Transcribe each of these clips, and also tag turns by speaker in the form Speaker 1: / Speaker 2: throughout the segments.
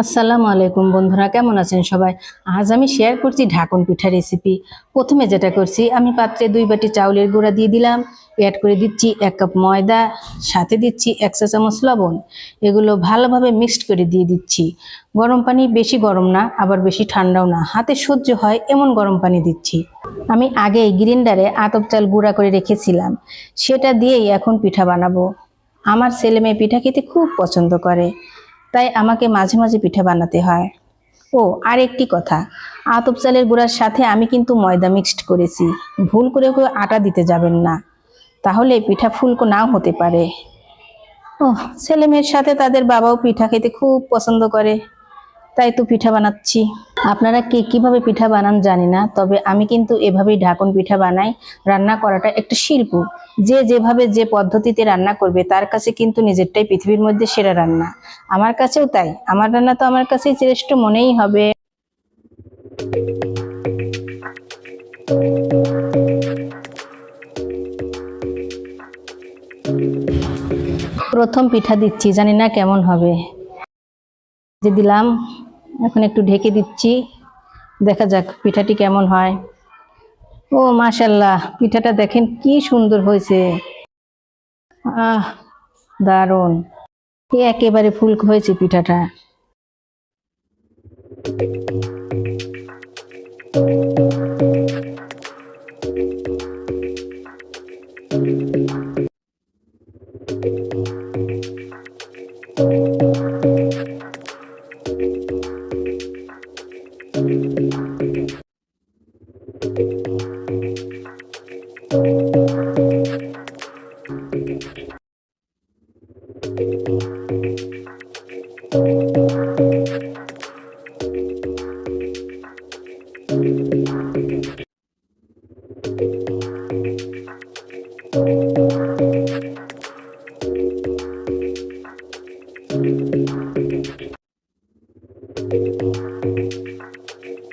Speaker 1: আসসালামু আলাইকুম বন্ধুরা, কেমন আছেন সবাই? আজ আমি শেয়ার করছি ঢাকন পিঠা রেসিপি প্রথমে যেটা করছি, আমি পাত্রে দুই বাটি চাউলের গুঁড়া দিয়ে দিলাম। অ্যাড করে দিচ্ছি এক কাপ ময়দা, সাথে দিচ্ছি এক চা চামচ লবণ। এগুলো ভালোভাবে মিক্সড করে দিয়ে দিচ্ছি। গরম পানি বেশি গরম না, আবার বেশি ঠান্ডাও না। হাতে সহ্য হয় এমন গরম পানি দিচ্ছি। আমি আগেই গ্রিন্ডারে আতপ চাল গুঁড়া করে রেখেছিলাম। সেটা দিয়েই এখন পিঠা বানাবো। আমার ছেলে মেয়ে পিঠা খেতে খুব পছন্দ করে। তাই আমাকে মাঝে মাঝে পিঠা বানাতে হয়। ও, আর একটি কথা। আতপ চালের গুঁড়ার সাথে আমি কিন্তু ময়দা মিক্সড করেছি। ভুল করে কেউ আটা দিতে যাবেন না। তাহলে পিঠা ফুলকো নাও হতে পারে। ও ছেলে মেয়ের সাথে তাদের বাবাও পিঠা খেতে খুব পছন্দ করে। তাই তো পিঠা বানাচ্ছি। আপনারা কে কীভাবে পিঠা বানান জানি না, তবে আমি কিন্তু এভাবেই ঢাকন পিঠা বানাই, রান্না করাটা একটা শিল্প। যে যেভাবে যে পদ্ধতিতে রান্না করবে, তার কাছে কিন্তু নিজেরটাই পৃথিবীর মধ্যে সেরা রান্না। আমার কাছেও তাই। আমার রান্না তো আমার কাছেই শ্রেষ্ঠ মনেই হবে। প্রথম পিঠা দিচ্ছি, জানি না কেমন হবে। যে দিলাম এখন একটু ঢেকে দিচ্ছি। দেখা যাক পিঠাটি কেমন হয়। ও মাশাল্লাহ পিঠাটা দেখেন কি সুন্দর হয়েছে। আহ, দারুণ। এ একেবারে ফুল হয়েছে পিঠাটা।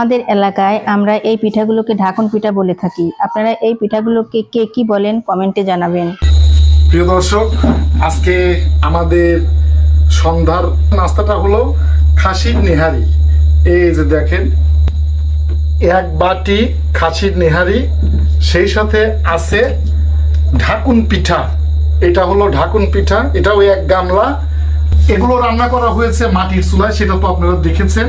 Speaker 1: আমাদের এলাকায় আমরা এই পিঠাগুলোকে ঢাকন পিঠা বলে থাকি। আপনারা এই পিঠাগুলোকে কে কি বলেন কমেন্টে জানাবেন।
Speaker 2: প্রিয় দর্শক, আজকে আমাদের সন্ধ্যার নাস্তাটা হলো খাসির নেহারি। এই যে দেখেন, এক বাটি খাসির নেহারি, সেই সাথে আছে ঢাকুন পিঠা। এটা হলো ঢাকুন পিঠা, এটাও এক গামলা। এগুলো রান্না করা হয়েছে মাটির চুলায়, সেটা তো আপনারা দেখেছেন।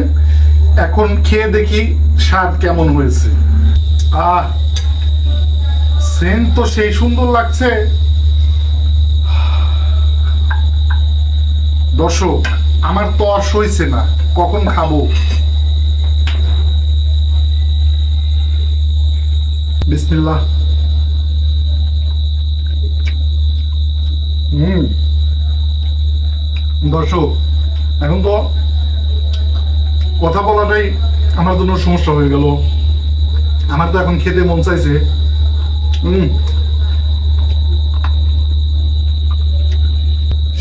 Speaker 2: এখন খেয়ে দেখি স্বাদ কেমন হয়েছে। আহ, সেন্ট তো সেই সুন্দর লাগছে। দর্শক, আমার তো আর সইছে না। কখন খাব? বিসমিল্লাহ। হুম। দর্শক, এখন তো কথা বলাটাই আমার জন্য সমস্যা হয়ে গেল। আমার তো এখন খেতে মন চাইছে।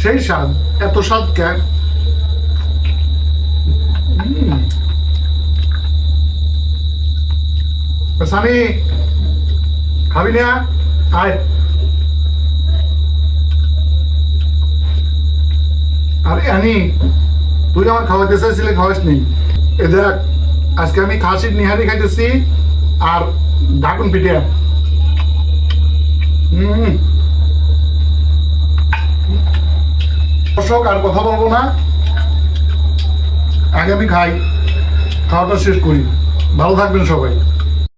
Speaker 2: সেই স্বাদ, এত স্বাদ কেন। সানি খাবি না? আয়। আর আনি, তুই আমার খাওয়াতে চাইছিলে খাওয়াস নেই এ দেখ, আজকে আমি খাসির নিহারি খাইতেছি আর ঢাকুন পিঠে। হুম। দর্শক, আর কথা বলব না। আগে আমি খাই, খাওয়াটা শেষ করি। ভালো থাকবেন সবাই।